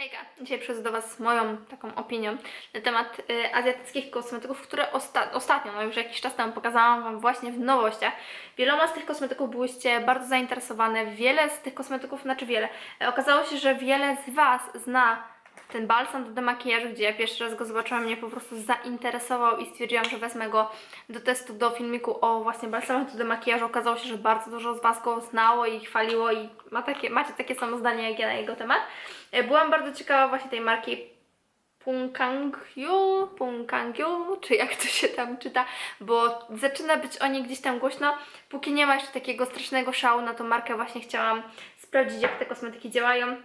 Hejka, dzisiaj przychodzę do Was z moją taką opinią na temat y, azjatyckich kosmetyków, które osta ostatnio, no już jakiś czas temu pokazałam Wam właśnie w nowościach. Wieloma z tych kosmetyków byłyście bardzo zainteresowane, wiele z tych kosmetyków, znaczy wiele, e, okazało się, że wiele z Was zna ten balsam do demakijażu, gdzie ja pierwszy raz go zobaczyłam, mnie po prostu zainteresował i stwierdziłam, że wezmę go do testu, do filmiku o właśnie balsamach do demakijażu. Okazało się, że bardzo dużo z Was go znało i chwaliło i ma takie, macie takie samo zdanie jak ja na jego temat. E, Byłam bardzo ciekawa właśnie tej marki Punkangyu, czy jak to się tam czyta, bo zaczyna być o niej gdzieś tam głośno. Póki nie ma jeszcze takiego strasznego szału na tą markę, właśnie chciałam sprawdzić, jak te kosmetyki działają.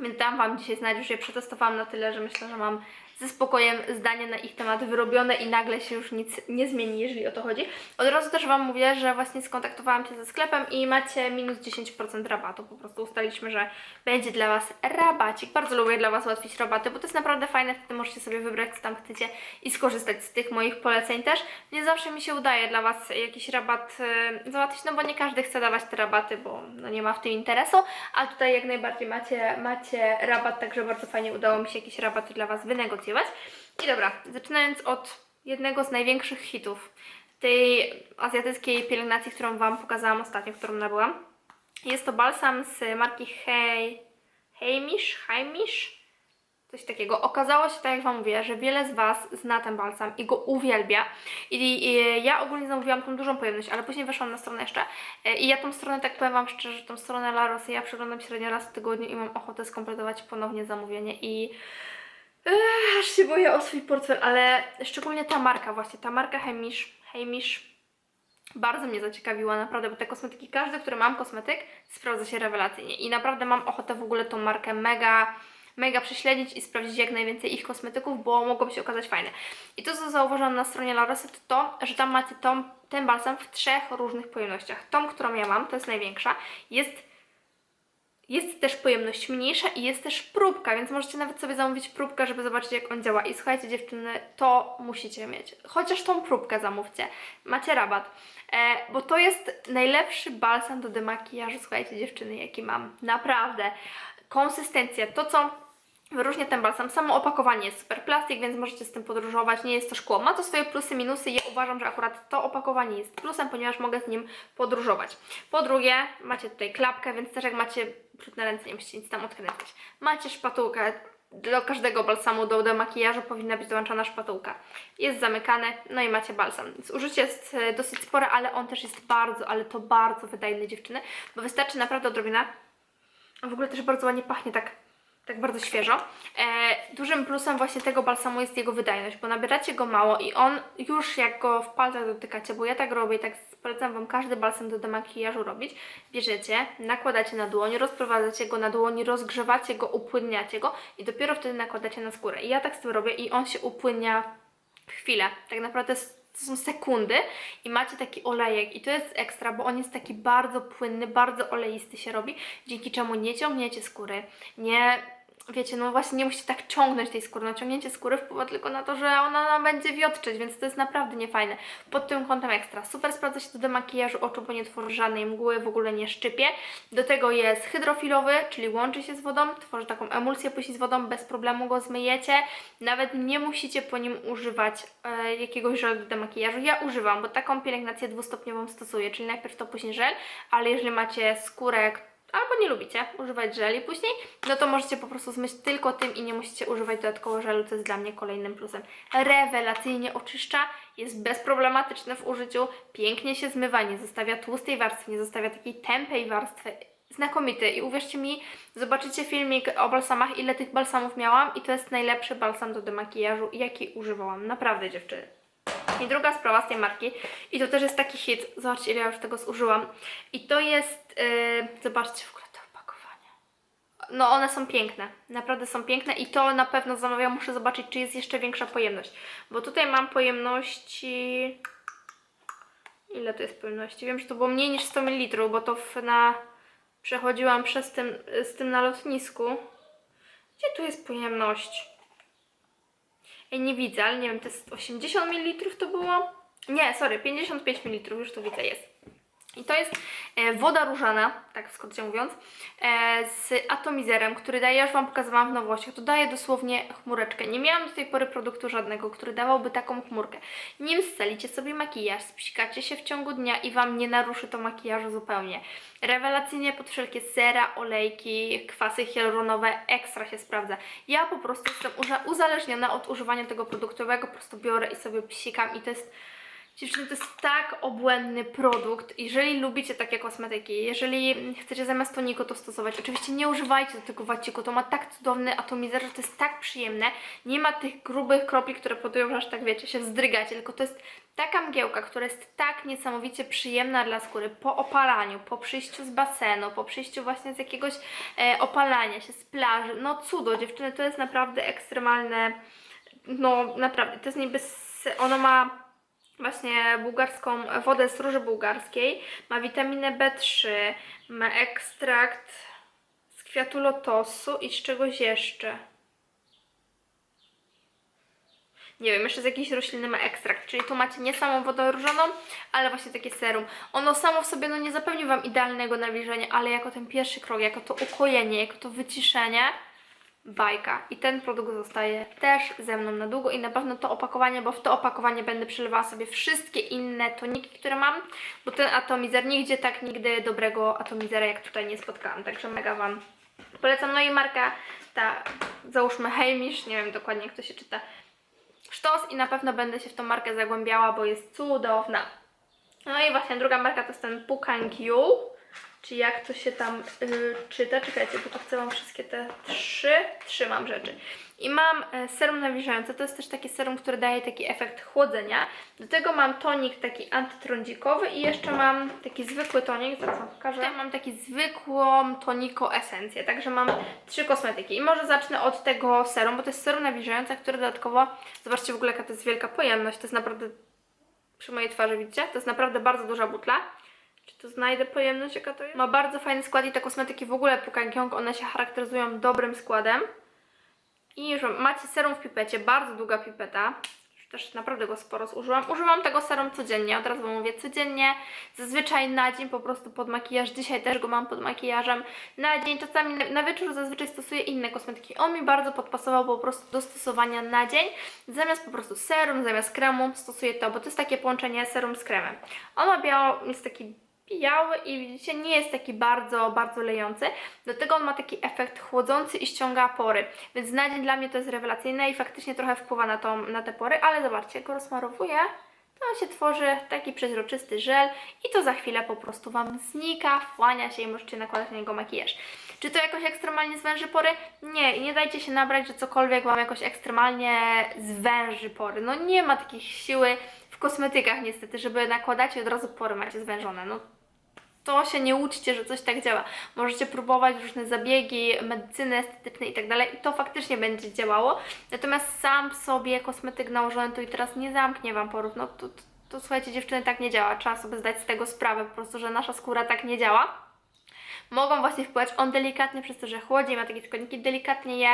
Więc dam Wam dzisiaj znać, już je przetestowałam na tyle, że myślę, że mam ze spokojem zdanie na ich temat wyrobione i nagle się już nic nie zmieni, jeżeli o to chodzi. Od razu też Wam mówię, że właśnie skontaktowałam się ze sklepem i macie minus 10% rabatu. Po prostu ustaliliśmy, że będzie dla Was rabacik. Bardzo lubię dla Was ułatwić rabaty, bo to jest naprawdę fajne, wtedy możecie sobie wybrać, co tam chcecie i skorzystać z tych moich poleceń też. Nie zawsze mi się udaje dla Was jakiś rabat e, załatwić, no bo nie każdy chce dawać te rabaty, bo no nie ma w tym interesu, a tutaj jak najbardziej macie, macie rabat, także bardzo fajnie udało mi się jakieś rabaty dla Was wynegocjować. I dobra, zaczynając od jednego z największych hitów tej azjatyckiej pielęgnacji, którą Wam pokazałam ostatnio, którą nabyłam. Jest to balsam z marki Hei, Heimish, Heimish, coś takiego. Okazało się, tak jak Wam mówię, że wiele z Was zna ten balsam i go uwielbia. I, i ja ogólnie zamówiłam tą dużą pojemność, ale później weszłam na stronę jeszcze e, i ja tą stronę, tak powiem Wam szczerze, tą stronę La Rosy ja przeglądam średnio raz w tygodniu i mam ochotę skompletować ponownie zamówienie i Ech, aż się boję o swój portfel, ale szczególnie ta marka właśnie, ta marka Heimish, Heimish bardzo mnie zaciekawiła naprawdę, bo te kosmetyki, każdy, który mam kosmetyk, sprawdza się rewelacyjnie i naprawdę mam ochotę w ogóle tą markę mega, mega prześledzić i sprawdzić jak najwięcej ich kosmetyków, bo mogą się okazać fajne. I to, co zauważyłam na stronie Larosy, to to, że tam macie tą, ten balsam w trzech różnych pojemnościach. Tą, którą ja mam, to jest największa, jest jest też pojemność mniejsza i jest też próbka, więc możecie nawet sobie zamówić próbkę, żeby zobaczyć jak on działa. I słuchajcie dziewczyny, to musicie mieć. Chociaż tą próbkę zamówcie. Macie rabat. E, bo to jest najlepszy balsam do demakijażu, słuchajcie dziewczyny, jaki mam. Naprawdę. Konsystencja, to co wyróżnia ten balsam, samo opakowanie jest super plastik, więc możecie z tym podróżować, nie jest to szkło. Ma to swoje plusy, minusy. Ja uważam, że akurat to opakowanie jest plusem, ponieważ mogę z nim podróżować. Po drugie, macie tutaj klapkę, więc też jak macie brudne ręce, nie musicie nic tam odkręcać. Macie szpatułkę, do każdego balsamu do, do makijażu powinna być dołączona szpatułka. Jest zamykane, no i macie balsam. Więc użycie jest e, dosyć spore, ale on też jest bardzo, ale to bardzo wydajny dziewczyny, bo wystarczy naprawdę odrobina. W ogóle też bardzo ładnie pachnie tak tak bardzo świeżo. E, dużym plusem właśnie tego balsamu jest jego wydajność, bo nabieracie go mało i on już jak go w palcach dotykacie, bo ja tak robię i tak polecam Wam każdy balsam do demakijażu robić, bierzecie, nakładacie na dłoń, rozprowadzacie go na dłoni, rozgrzewacie go, upłynniacie go i dopiero wtedy nakładacie na skórę. I ja tak z tym robię i on się upłynnia chwilę. Tak naprawdę to są sekundy i macie taki olejek i to jest ekstra, bo on jest taki bardzo płynny, bardzo oleisty się robi, dzięki czemu nie ciągniecie skóry, nie wiecie, no właśnie nie musicie tak ciągnąć tej skóry. No ciągnięcie skóry wpływa tylko na to, że ona nam będzie wiotczyć, więc to jest naprawdę niefajne. Pod tym kątem ekstra. Super sprawdza się to do makijażu oczu, bo nie tworzy żadnej mgły, w ogóle nie szczypie. Do tego jest hydrofilowy, czyli łączy się z wodą, tworzy taką emulsję później z wodą, bez problemu go zmyjecie. Nawet nie musicie po nim używać e, jakiegoś żelu do demakijażu. Ja używam, bo taką pielęgnację dwustopniową stosuję, czyli najpierw to później żel, ale jeżeli macie skórę, albo nie lubicie używać żeli później, no to możecie po prostu zmyć tylko tym i nie musicie używać dodatkowo żelu, co jest dla mnie kolejnym plusem. Rewelacyjnie oczyszcza, jest bezproblematyczne w użyciu, pięknie się zmywa, nie zostawia tłustej warstwy, nie zostawia takiej tępej warstwy. Znakomity i uwierzcie mi, zobaczycie filmik o balsamach, ile tych balsamów miałam i to jest najlepszy balsam do demakijażu, jaki używałam. Naprawdę dziewczyny. I druga sprawa z tej marki, i to też jest taki hit, zobaczcie ile ja już tego zużyłam. I to jest, yy, zobaczcie w ogóle to opakowanie. No one są piękne, naprawdę są piękne i to na pewno zamawiam, muszę zobaczyć czy jest jeszcze większa pojemność. Bo tutaj mam pojemności... Ile to jest pojemności? Wiem, że to było mniej niż 100 ml, bo to w, na... przechodziłam przez tym, z tym na lotnisku. Gdzie tu jest pojemność? Nie widzę, ale nie wiem, to jest 80 ml to było? Nie, sorry, 55 ml, już tu widzę, jest. I to jest e, woda różana, tak skrócie mówiąc, e, z atomizerem, który daje, ja już Wam pokazywałam w nowościach, to daje dosłownie chmureczkę. Nie miałam do tej pory produktu żadnego, który dawałby taką chmurkę. Nim scelicie sobie makijaż, spsikacie się w ciągu dnia i Wam nie naruszy to makijażu zupełnie. Rewelacyjnie pod wszelkie sera, olejki, kwasy hialuronowe, ekstra się sprawdza. Ja po prostu jestem uza- uzależniona od używania tego produktowego, po prostu biorę i sobie psikam i to jest Dziewczyny, to jest tak obłędny produkt. Jeżeli lubicie takie kosmetyki, jeżeli chcecie zamiast toniku to stosować, oczywiście nie używajcie do tego waciku, to ma tak cudowny atomizer, że to jest tak przyjemne. Nie ma tych grubych kropli, które powodują, że aż tak wiecie, się wzdrygacie, tylko to jest taka mgiełka, która jest tak niesamowicie przyjemna dla skóry po opalaniu, po przyjściu z basenu, po przyjściu właśnie z jakiegoś e, opalania się, z plaży. No cudo, dziewczyny, to jest naprawdę ekstremalne, no naprawdę, to jest niby, ono ma właśnie bułgarską wodę z róży bułgarskiej, ma witaminę B3, ma ekstrakt z kwiatu lotosu i z czegoś jeszcze. Nie wiem, jeszcze z jakiejś rośliny ma ekstrakt, czyli tu macie nie samą wodę ale właśnie takie serum. Ono samo w sobie no nie zapewni Wam idealnego nawilżenia, ale jako ten pierwszy krok, jako to ukojenie, jako to wyciszenie, bajka. I ten produkt zostaje też ze mną na długo i na pewno to opakowanie, bo w to opakowanie będę przelewała sobie wszystkie inne toniki, które mam, bo ten atomizer nigdzie tak nigdy dobrego atomizera jak tutaj nie spotkałam, także mega Wam polecam. No i marka ta, załóżmy Heimish, nie wiem dokładnie jak to się czyta, sztos i na pewno będę się w tą markę zagłębiała, bo jest cudowna. No i właśnie druga marka to jest ten Pukankyu, czy jak to się tam y, czyta. Czekajcie, bo tu chcę Wam wszystkie te trzy, trzy mam rzeczy. I mam e, serum nawilżające, to jest też taki serum, który daje taki efekt chłodzenia. Do tego mam tonik taki antytrądzikowy i jeszcze mam taki zwykły tonik, zaraz Wam pokażę. Tutaj mam taki zwykłą toniko esencję, także mam trzy kosmetyki. I może zacznę od tego serum, bo to jest serum nawilżające, które dodatkowo, zobaczcie w ogóle jaka to jest wielka pojemność, to jest naprawdę, przy mojej twarzy widzicie, to jest naprawdę bardzo duża butla. Czy to znajdę pojemność, jaka to jest? Ma bardzo fajny skład i te kosmetyki w ogóle Pukankyong, one się charakteryzują dobrym składem. I już mam- macie serum w pipecie, bardzo długa pipeta. Już Też naprawdę go sporo zużyłam. Używam tego serum codziennie, od razu wam mówię codziennie. Zazwyczaj na dzień po prostu pod makijaż. Dzisiaj też go mam pod makijażem. Na dzień, czasami na, na wieczór zazwyczaj stosuję inne kosmetyki. On mi bardzo podpasował po prostu do stosowania na dzień. Zamiast po prostu serum, zamiast kremu stosuję to, bo to jest takie połączenie serum z kremem. On ma biało, jest taki biały i widzicie, nie jest taki bardzo, bardzo lejący. Do tego on ma taki efekt chłodzący i ściąga pory. Więc na dzień dla mnie to jest rewelacyjne i faktycznie trochę wpływa na, tą, na te pory, ale zobaczcie, jak go rozmarowuję, to on się tworzy taki przeźroczysty żel i to za chwilę po prostu Wam znika, wchłania się i możecie nakładać na niego makijaż. Czy to jakoś ekstremalnie zwęży pory? Nie, i nie dajcie się nabrać, że cokolwiek Wam jakoś ekstremalnie zwęży pory. No nie ma takiej siły kosmetykach niestety, żeby nakładać i od razu pory macie zwężone. No to się nie uczcie, że coś tak działa. Możecie próbować różne zabiegi, medycyny estetycznej i tak i to faktycznie będzie działało. Natomiast sam sobie kosmetyk nałożony tu i teraz nie zamknie Wam porów. No to, to, to słuchajcie, dziewczyny, tak nie działa. Trzeba sobie zdać z tego sprawę po prostu, że nasza skóra tak nie działa. Mogą właśnie wpływać on delikatnie przez to, że chłodzi, ma takie składniki, delikatnie je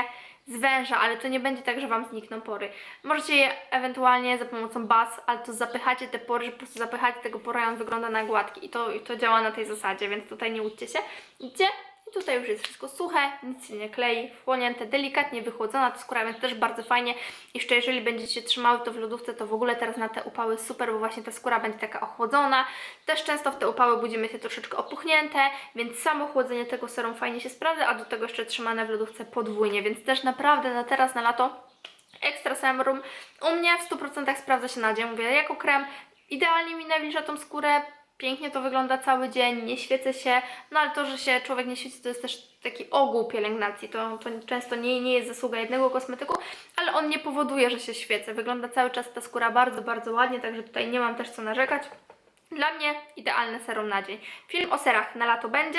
zwęża, ale to nie będzie tak, że Wam znikną pory. Możecie je ewentualnie za pomocą baz, ale to zapychacie te pory, że po prostu zapychacie tego pora i on wygląda na gładki i to, i to działa na tej zasadzie, więc tutaj nie łudźcie się. Idzie i tutaj już jest wszystko suche, nic się nie klei, wchłonięte, delikatnie wychłodzona ta skóra, więc też bardzo fajnie. Jeszcze jeżeli będziecie trzymały to w lodówce, to w ogóle teraz na te upały super, bo właśnie ta skóra będzie taka ochłodzona. Też często w te upały budzimy się troszeczkę opuchnięte, więc samo chłodzenie tego serum fajnie się sprawdza, a do tego jeszcze trzymane w lodówce podwójnie, więc też naprawdę na teraz, na lato Extra Serum u mnie w 100% sprawdza się na dzień. Mówię, jako krem idealnie mi nawilża tą skórę, pięknie to wygląda cały dzień, nie świecę się, no ale to, że się człowiek nie świeci, to jest też taki ogół pielęgnacji. To, to często nie, nie jest zasługa jednego kosmetyku, ale on nie powoduje, że się świecę. Wygląda cały czas ta skóra bardzo, bardzo ładnie, także tutaj nie mam też co narzekać. Dla mnie idealne serum na dzień. Film o serach na lato będzie.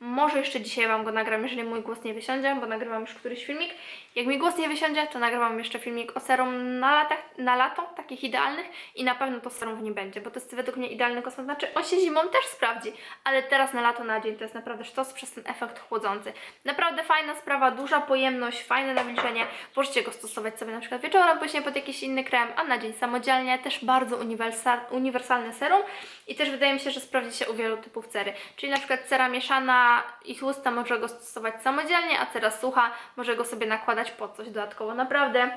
Może jeszcze dzisiaj Wam go nagram, jeżeli mój głos nie wysiądzie, bo nagrywam już któryś filmik. Jak mi głos nie wysiądzie, to nagrywam jeszcze filmik o serum na, latach, na lato, takich idealnych i na pewno to serum nie będzie, bo to jest według mnie idealny kosmet. Znaczy, on się zimą też sprawdzi, ale teraz na lato na dzień to jest naprawdę sztos przez ten efekt chłodzący. Naprawdę fajna sprawa, duża pojemność, fajne nawilżenie. Możecie go stosować sobie na przykład wieczorem, później pod jakiś inny krem, a na dzień samodzielnie. Też bardzo uniwersal, uniwersalne serum i też wydaje mi się, że sprawdzi się u wielu typów cery. Czyli na przykład cera mieszana i tłusta może go stosować samodzielnie, a cera sucha może go sobie nakładać pod coś dodatkowo. Naprawdę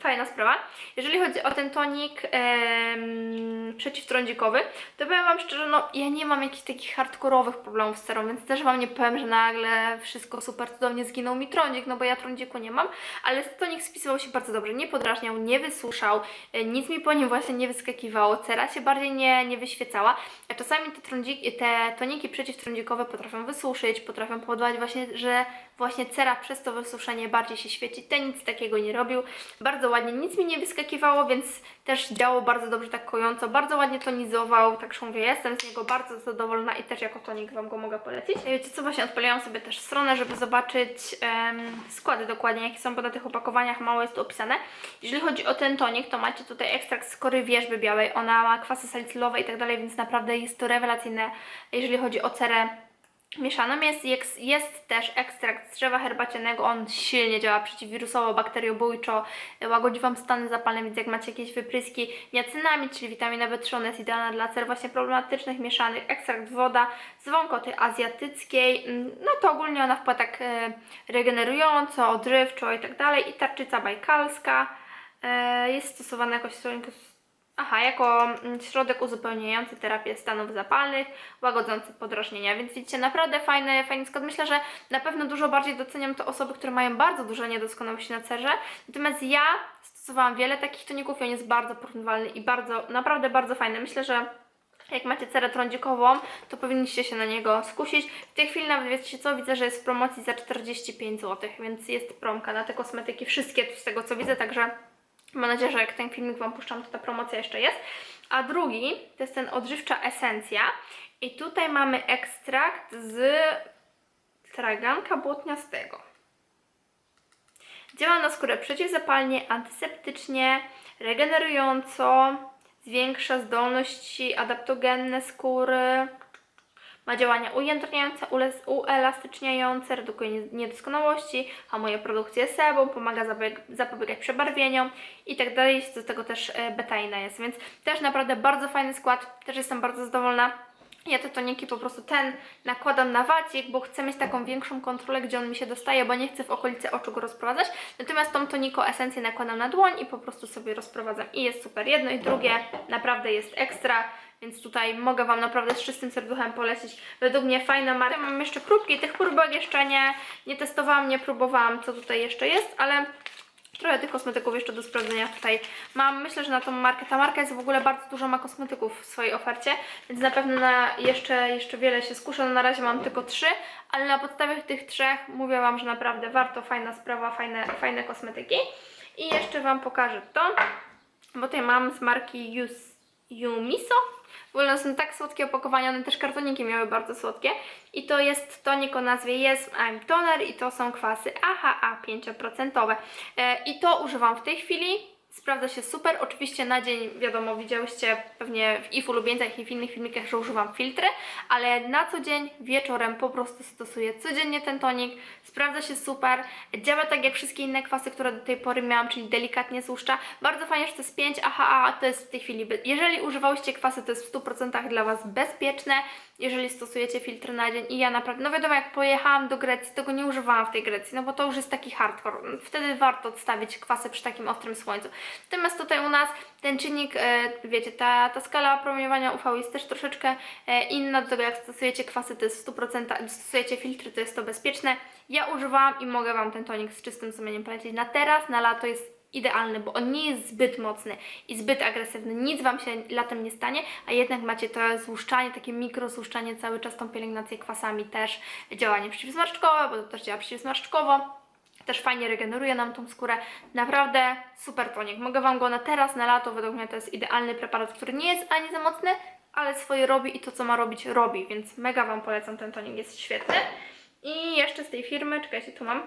Fajna sprawa. Jeżeli chodzi o ten tonik em, przeciwtrądzikowy, to powiem Wam szczerze, no ja nie mam jakichś takich hardkorowych problemów z cerą, więc też Wam nie powiem, że nagle wszystko super cudownie zginął mi trądzik, no bo ja trądziku nie mam, ale tonik spisywał się bardzo dobrze, nie podrażniał, nie wysuszał, e, nic mi po nim właśnie nie wyskakiwało, cera się bardziej nie, nie wyświecała, a czasami te, trądziki, te toniki przeciwtrądzikowe potrafią wysuszyć, potrafią powodować właśnie, że właśnie cera przez to wysuszenie bardziej się świeci. Ten nic takiego nie robił. Bardzo ładnie, nic mi nie wyskakiwało, więc też działał bardzo dobrze tak kojąco. Bardzo ładnie tonizował, tak mówię, jestem z niego bardzo zadowolona i też jako tonik Wam go mogę polecić. I Wiecie co, właśnie odpaliłam sobie też stronę, żeby zobaczyć em, składy dokładnie, jakie są, bo na tych opakowaniach mało jest opisane. Jeżeli chodzi o ten tonik, to macie tutaj ekstrakt z kory wierzby białej, ona ma kwasy salicylowe i tak dalej, więc naprawdę jest to rewelacyjne, jeżeli chodzi o cerę mieszaną. Jest, jest, jest też ekstrakt z drzewa herbacianego, on silnie działa przeciwwirusowo, bakteriobójczo, łagodzi Wam stany zapalne, więc jak macie jakieś wypryski niacynami, czyli witamina B3, ona jest idealna dla cer właśnie problematycznych, mieszanych, ekstrakt woda z wąkoty azjatyckiej, no to ogólnie ona wpływa tak e, regenerująco, odżywczo i tak dalej. I tarczyca bajkalska e, jest stosowana jako środek Aha, jako mm, środek uzupełniający terapię stanów zapalnych, łagodzący podrażnienia, więc widzicie, naprawdę fajny, fajny skład. Myślę, że na pewno dużo bardziej doceniam to osoby, które mają bardzo duże niedoskonałości na cerze. Natomiast ja stosowałam wiele takich toników i on jest bardzo porównywalny i bardzo, naprawdę bardzo fajny. Myślę, że jak macie cerę trądzikową, to powinniście się na niego skusić. W tej chwili nawet wiecie co, widzę, że jest w promocji za 45 zł, więc jest promka na te kosmetyki, wszystkie z tego co widzę, także Mam nadzieję, że jak ten filmik Wam puszczam, to ta promocja jeszcze jest. A drugi to jest ten odżywcza esencja. I tutaj mamy ekstrakt z traganka błotniastego. Działa na skórę przeciwzapalnie, antyseptycznie, regenerująco, zwiększa zdolności adaptogenne skóry, ma działania ujędrniające, uelastyczniające, redukuje nie- niedoskonałości, hamuje produkcję sebum, pomaga zapobiegać przebarwieniom i tak dalej. Do tego też e, betaina jest, więc też naprawdę bardzo fajny skład, też jestem bardzo zadowolona. Ja te toniki po prostu ten nakładam na wacik, bo chcę mieć taką większą kontrolę, gdzie on mi się dostaje, bo nie chcę w okolicy oczu go rozprowadzać. Natomiast tą toniko esencję nakładam na dłoń i po prostu sobie rozprowadzam. I jest super. Jedno i drugie naprawdę jest ekstra. Więc tutaj mogę Wam naprawdę z czystym serduchem polecić. Według mnie fajna marka. Mam jeszcze próbki, tych próbek jeszcze nie, nie testowałam, nie próbowałam, co tutaj jeszcze jest, ale trochę tych kosmetyków jeszcze do sprawdzenia tutaj mam. Myślę, że na tą markę, ta marka jest w ogóle bardzo dużo ma kosmetyków w swojej ofercie, więc na pewno na jeszcze, jeszcze wiele się skuszę. No na razie mam tylko trzy, ale na podstawie tych trzech mówię Wam, że naprawdę warto, fajna sprawa, fajne, fajne kosmetyki. I jeszcze Wam pokażę to, bo tutaj mam z marki Yus. W ogóle są tak słodkie opakowania, one też kartoniki miały bardzo słodkie. I to jest tonik o nazwie Yes I'm Toner i to są kwasy AHA 5%. E, I to używam w tej chwili. Sprawdza się super. Oczywiście na dzień, wiadomo, widziałyście pewnie w i w ulubieńcach i w innych filmikach, że używam filtry, ale na co dzień, wieczorem po prostu stosuję codziennie ten tonik. Sprawdza się super. Działa tak jak wszystkie inne kwasy, które do tej pory miałam, czyli delikatnie złuszcza. Bardzo fajnie, że to jest 5 AHA, to jest w tej chwili, jeżeli używałyście kwasy, to jest w 100% dla Was bezpieczne, jeżeli stosujecie filtry na dzień i ja naprawdę, no wiadomo, jak pojechałam do Grecji, tego nie używałam w tej Grecji, no bo to już jest taki hardcore, wtedy warto odstawić kwasy przy takim ostrym słońcu. Natomiast tutaj u nas ten czynnik, e, wiecie, ta, ta skala promieniowania UV jest też troszeczkę e, inna, do tego jak stosujecie kwasy, to jest w 100%, stosujecie filtry, to jest to bezpieczne. Ja używałam i mogę Wam ten tonik z czystym sumieniem polecić na teraz, na lato jest idealny, bo on nie jest zbyt mocny i zbyt agresywny. Nic Wam się latem nie stanie, a jednak macie to złuszczanie, takie mikrozłuszczanie cały czas, tą pielęgnację kwasami też, działanie przeciwzmarszczkowe, bo to też działa przeciwzmarszczkowo. Też fajnie regeneruje nam tą skórę. Naprawdę super tonik. Mogę Wam go na teraz, na lato, według mnie to jest idealny preparat, który nie jest ani za mocny, ale swoje robi i to, co ma robić, robi, więc mega Wam polecam, ten tonik jest świetny. I jeszcze z tej firmy, czekajcie, tu mam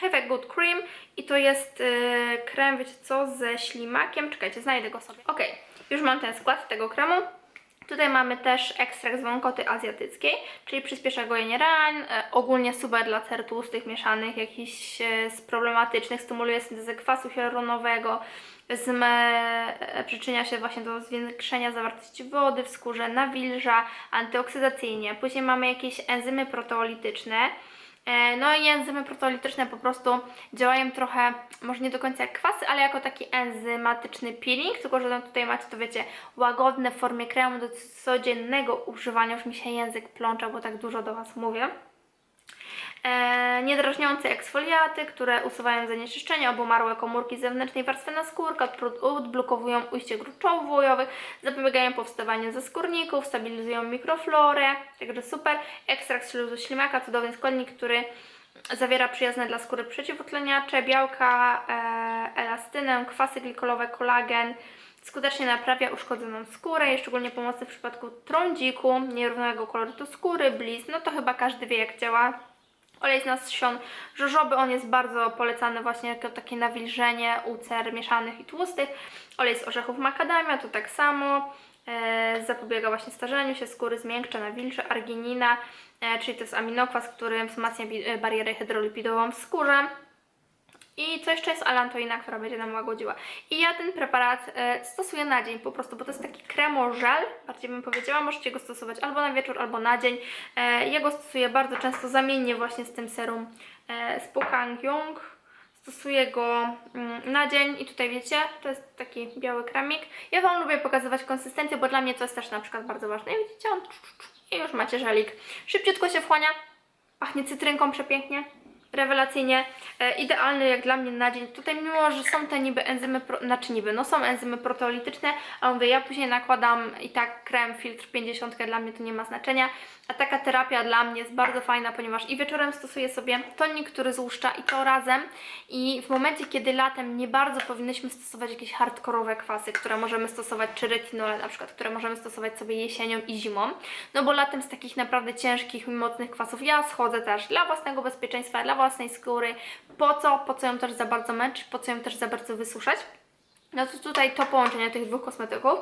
Have a Good Cream i to jest yy, krem, wiecie co, ze ślimakiem, czekajcie, znajdę go sobie. Ok, już mam ten skład tego kremu. Tutaj mamy też ekstrakt z wąkoty azjatyckiej, czyli przyspiesza gojenie ran, e, ogólnie super dla cer tłustych, mieszanych, jakichś e, z problematycznych, stymuluje syntezę kwasu hialuronowego, zm, e, przyczynia się właśnie do zwiększenia zawartości wody w skórze, nawilża, antyoksydacyjnie. Później mamy jakieś enzymy proteolityczne, No i enzymy proteolityczne po prostu działają trochę, może nie do końca jak kwasy, ale jako taki enzymatyczny peeling, tylko że no tutaj macie to wiecie, łagodne w formie kremu do codziennego używania, już mi się język plącza, bo tak dużo do Was mówię. E, niedrażniące eksfoliaty, które usuwają zanieczyszczenia, obumarłe komórki zewnętrznej warstwy naskórka, odblokowują ujście grup zapobiegają powstawaniu zaskórników, stabilizują mikroflorę, także super. Ekstrakt śluzu ślimaka, cudowny składnik, który zawiera przyjazne dla skóry przeciwutleniacze, białka, e, elastynę, kwasy glikolowe, kolagen, skutecznie naprawia uszkodzoną skórę, jest szczególnie pomocny w przypadku trądziku, nierównego kolorytu skóry, blizn, no to chyba każdy wie jak działa. Olej z nasion żożoby, on jest bardzo polecany właśnie jako takie nawilżenie u cer mieszanych i tłustych. Olej z orzechów makadamia to tak samo. E, zapobiega właśnie starzeniu się skóry, zmiękcza, nawilży, arginina, e, czyli to jest aminokwas, który wzmacnia e, barierę hydrolipidową w skórze. I co jeszcze jest alantoina, która będzie nam łagodziła. I ja ten preparat e, stosuję na dzień po prostu, bo to jest taki kremo-żel, bardziej bym powiedziała. Możecie go stosować albo na wieczór, albo na dzień. E, ja go stosuję bardzo często zamiennie właśnie z tym serum e, z Pokang-Yung. Stosuję go mm, na dzień i tutaj wiecie, to jest taki biały kremik. Ja Wam lubię pokazywać konsystencję, bo dla mnie to jest też na przykład bardzo ważne. I widzicie, on i już macie żelik. Szybciutko się wchłania, pachnie cytrynką przepięknie rewelacyjnie, e, idealny jak dla mnie na dzień. Tutaj mimo, że są te niby enzymy, znaczy niby, no są enzymy proteolityczne, ale mówię, ja później nakładam i tak krem, filtr 50, dla mnie to nie ma znaczenia, a taka terapia dla mnie jest bardzo fajna, ponieważ i wieczorem stosuję sobie tonik, który złuszcza i to razem i w momencie, kiedy latem nie bardzo powinnyśmy stosować jakieś hardkorowe kwasy, które możemy stosować, czy retinole na przykład, które możemy stosować sobie jesienią i zimą, no bo latem z takich naprawdę ciężkich i mocnych kwasów ja schodzę też dla własnego bezpieczeństwa, dla własnej skóry, po co, po co ją też za bardzo męczyć, po co ją też za bardzo wysuszać. No to tutaj to połączenie tych dwóch kosmetyków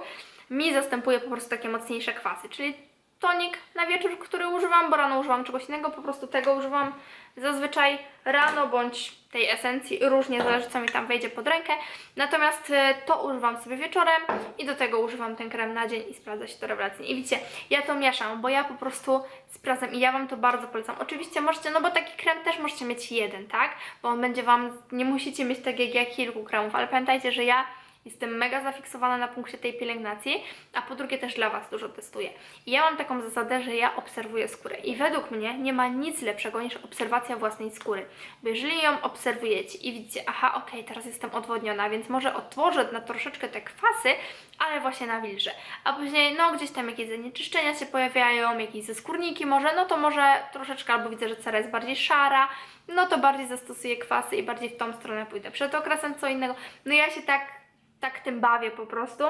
mi zastępuje po prostu takie mocniejsze kwasy, czyli tonik na wieczór, który używam, bo rano używam czegoś innego, po prostu tego używam zazwyczaj rano bądź tej esencji, różnie zależy co mi tam wejdzie pod rękę. Natomiast e, to używam sobie wieczorem i do tego używam ten krem na dzień i sprawdza się to rewelacyjnie. I widzicie, ja to mieszam, bo ja po prostu sprawdzam i ja Wam to bardzo polecam. Oczywiście możecie, no bo taki krem też możecie mieć jeden, tak? Bo on będzie Wam, nie musicie mieć tak jak ja kilku kremów, ale pamiętajcie, że ja Jestem mega zafiksowana na punkcie tej pielęgnacji, a po drugie też dla Was dużo testuję. I ja mam taką zasadę, że ja obserwuję skórę i według mnie nie ma nic lepszego niż obserwacja własnej skóry. Bo jeżeli ją obserwujecie i widzicie, aha, okej, teraz jestem odwodniona, więc może otworzę na troszeczkę te kwasy, ale właśnie nawilżę. A później, no gdzieś tam jakieś zanieczyszczenia się pojawiają, jakieś zaskórniki może, no to może troszeczkę, albo widzę, że cera jest bardziej szara, no to bardziej zastosuję kwasy i bardziej w tą stronę pójdę. Przed okresem co innego. No ja się tak tak tym bawię po prostu.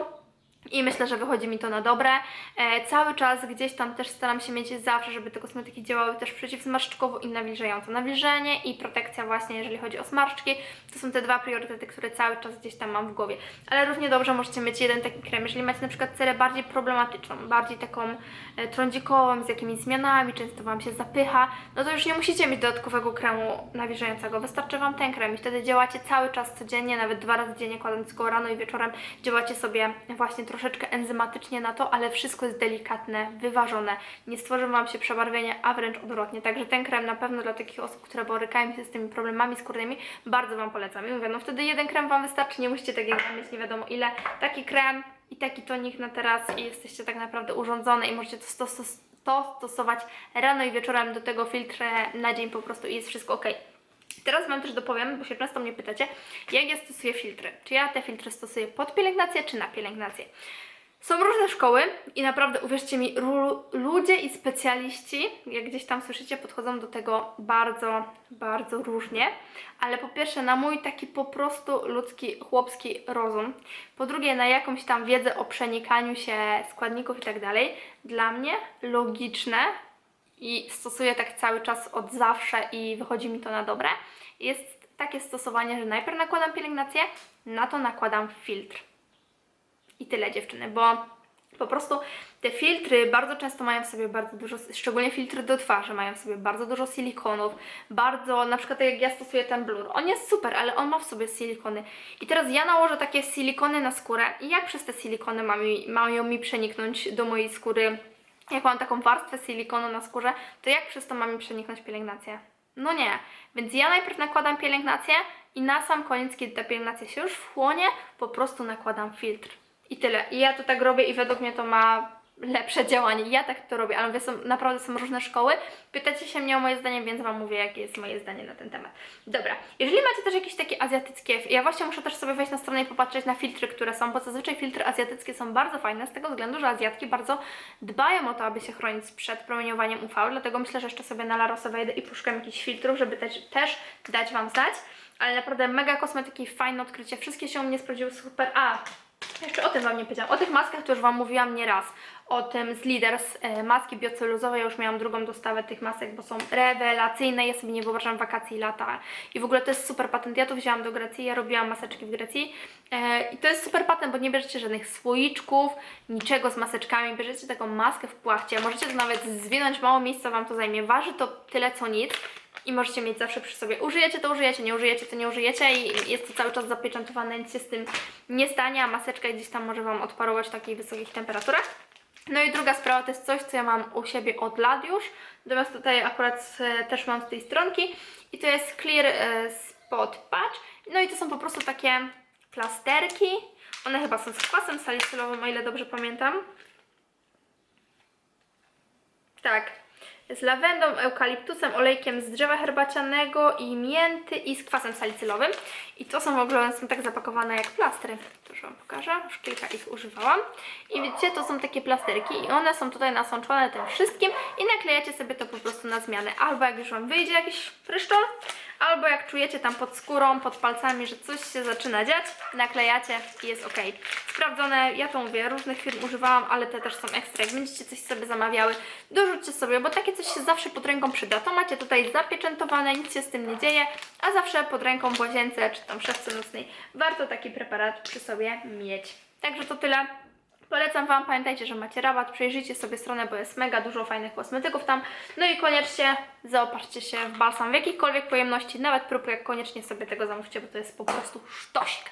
I myślę, że wychodzi mi to na dobre. E, cały czas gdzieś tam też staram się mieć zawsze, żeby te kosmetyki działały też przeciwzmarszczkowo i nawilżająco. Nawilżenie i protekcja właśnie, jeżeli chodzi o zmarszczki. To są te dwa priorytety, które cały czas gdzieś tam mam w głowie. Ale równie dobrze możecie mieć jeden taki krem, jeżeli macie na przykład cerę bardziej problematyczną, bardziej taką e, trądzikową, z jakimiś zmianami, często Wam się zapycha, no to już nie musicie mieć dodatkowego kremu nawilżającego. Wystarczy Wam ten krem i wtedy działacie cały czas codziennie, nawet dwa razy dziennie, kładąc go rano i wieczorem, działacie sobie właśnie troszeczkę enzymatycznie na to, ale wszystko jest delikatne, wyważone, nie stworzy Wam się przebarwienia, a wręcz odwrotnie. Także ten krem na pewno dla takich osób, które borykają się z tymi problemami skórnymi, bardzo Wam polecam. I mówię, no wtedy jeden krem Wam wystarczy, nie musicie takiego mieć nie wiadomo ile. Taki krem i taki tonik na teraz i jesteście tak naprawdę urządzone i możecie to, stos- to stosować rano i wieczorem do tego filtr na dzień po prostu i jest wszystko ok. Teraz Wam też dopowiem, bo się często mnie pytacie, jak ja stosuję filtry. Czy ja te filtry stosuję pod pielęgnację, czy na pielęgnację? Są różne szkoły i naprawdę uwierzcie mi, ludzie i specjaliści, jak gdzieś tam słyszycie, podchodzą do tego bardzo, bardzo różnie. Ale po pierwsze, na mój taki po prostu ludzki, chłopski rozum. Po drugie, na jakąś tam wiedzę o przenikaniu się składników i tak dalej. Dla mnie logiczne i stosuję tak cały czas od zawsze i wychodzi mi to na dobre. Jest takie stosowanie, że najpierw nakładam pielęgnację, na to nakładam filtr. I tyle dziewczyny, bo po prostu te filtry bardzo często mają w sobie bardzo dużo, szczególnie filtry do twarzy, mają w sobie bardzo dużo silikonów, bardzo, na przykład tak jak ja stosuję ten blur, on jest super, ale on ma w sobie silikony. I teraz ja nałożę takie silikony na skórę i jak przez te silikony ma mi, mają mi przeniknąć do mojej skóry, jak mam taką warstwę silikonu na skórze, to jak przez to ma mi przeniknąć pielęgnacja? No nie. Więc ja najpierw nakładam pielęgnację i na sam koniec, kiedy ta pielęgnacja się już wchłonie, po prostu nakładam filtr. I tyle. I ja to tak robię i według mnie to ma lepsze działanie. Ja tak to robię, ale mówię, są, naprawdę są różne szkoły. Pytacie się mnie o moje zdanie, więc Wam mówię, jakie jest moje zdanie na ten temat. Dobra, jeżeli macie też jakieś takie azjatyckie, ja właśnie muszę też sobie wejść na stronę i popatrzeć na filtry, które są, bo zazwyczaj filtry azjatyckie są bardzo fajne, z tego względu, że Azjatki bardzo dbają o to, aby się chronić przed promieniowaniem UV, dlatego myślę, że jeszcze sobie na Larosa wejdę i poszukam jakichś filtrów, żeby też, też dać Wam znać. Ale naprawdę mega kosmetyki, fajne odkrycie, wszystkie się u mnie sprawdziły super. A, jeszcze o tym Wam nie powiedziałam. O tych maskach to już Wam mówiłam nieraz. O tym z Leaders e, maski bioceluzowe. Ja już miałam drugą dostawę tych masek, bo są rewelacyjne. Ja sobie nie wyobrażam wakacji i lata. I w ogóle to jest super patent. Ja to wzięłam do Grecji, ja robiłam maseczki w Grecji. E, I to jest super patent, bo nie bierzecie żadnych słoiczków, niczego z maseczkami. Bierzecie taką maskę w płachcie. Możecie to nawet zwinąć, mało miejsca Wam to zajmie. Waży to tyle co nic i możecie mieć zawsze przy sobie. Użyjecie to użyjecie, nie użyjecie to nie użyjecie i jest to cały czas zapieczętowane, nic się z tym nie stanie, a maseczka gdzieś tam może Wam odparować w takich wysokich temperaturach. No i druga sprawa to jest coś, co ja mam u siebie od lat już, natomiast tutaj akurat e, też mam z tej stronki i to jest Clear e, Spot Patch. No i to są po prostu takie plasterki, one chyba są z kwasem salicylowym, o ile dobrze pamiętam. Tak. Z lawendą, eukaliptusem, olejkiem z drzewa herbacianego i mięty i z kwasem salicylowym. I to są w ogóle, są tak zapakowane jak plastry. Już Wam pokażę, już kilka ich używałam. I widzicie, to są takie plasterki i one są tutaj nasączone tym wszystkim i naklejacie sobie to po prostu na zmianę. Albo jak już Wam wyjdzie jakiś pryszczol, albo jak czujecie tam pod skórą, pod palcami, że coś się zaczyna dziać, naklejacie i jest ok. Sprawdzone, ja to mówię, różnych firm używałam, ale te też są ekstra. Jak będziecie coś sobie zamawiały, dorzućcie sobie, bo takie coś się zawsze pod ręką przyda. To macie tutaj zapieczętowane, nic się z tym nie dzieje, a zawsze pod ręką w łazience czy tam w szafce nocnej warto taki preparat przy sobie mieć. Także to tyle. Polecam Wam, pamiętajcie, że macie rabat, przejrzyjcie sobie stronę, bo jest mega dużo fajnych kosmetyków tam. No i koniecznie zaopatrzcie się w balsam w jakiejkolwiek pojemności, nawet próbkę, koniecznie sobie tego zamówcie, bo to jest po prostu sztosik.